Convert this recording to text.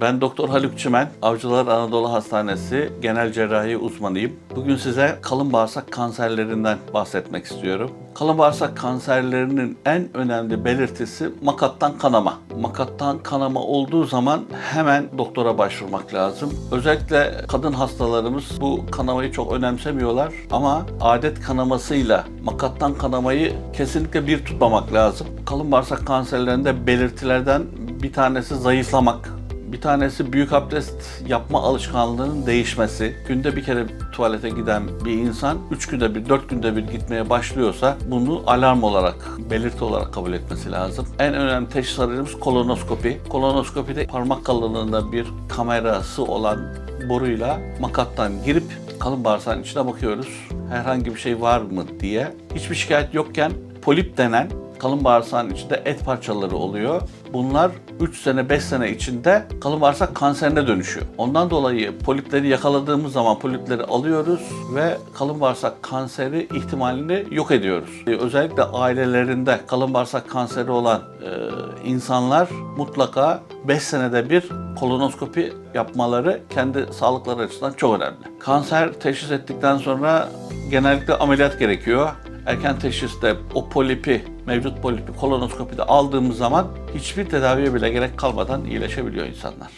Ben Doktor Haluk Çimen, Avcılar Anadolu Hastanesi Genel Cerrahi uzmanıyım. Bugün size kalın bağırsak kanserlerinden bahsetmek istiyorum. Kalın bağırsak kanserlerinin en önemli belirtisi makattan kanama. Makattan kanama olduğu zaman hemen doktora başvurmak lazım. Özellikle kadın hastalarımız bu kanamayı çok önemsemiyorlar ama adet kanamasıyla makattan kanamayı kesinlikle bir tutmamak lazım. Kalın bağırsak kanserlerinde belirtilerden bir tanesi zayıflamak, bir tanesi büyük abdest yapma alışkanlığının değişmesi. Günde bir kere tuvalete giden bir insan 3 günde bir, 4 günde bir gitmeye başlıyorsa bunu alarm olarak, belirti olarak kabul etmesi lazım. En önemli teşhis aracımız kolonoskopi. Kolonoskopide parmak kalınlığında bir kamerası olan boruyla makattan girip kalın bağırsağın içine bakıyoruz. Herhangi bir şey var mı diye. Hiçbir şikayet yokken polip denen kalın bağırsağın içinde et parçaları oluyor. Bunlar 3 sene 5 sene içinde kalın bağırsak kanserine dönüşüyor. Ondan dolayı polipleri yakaladığımız zaman polipleri alıyoruz ve kalın bağırsak kanseri ihtimalini yok ediyoruz. Ee, Özellikle ailelerinde kalın bağırsak kanseri olan e, insanlar mutlaka 5 senede bir kolonoskopi yapmaları kendi sağlıkları açısından çok önemli. Kanser teşhis ettikten sonra genellikle ameliyat gerekiyor erken teşhiste o polipi, mevcut polipi kolonoskopide aldığımız zaman hiçbir tedaviye bile gerek kalmadan iyileşebiliyor insanlar.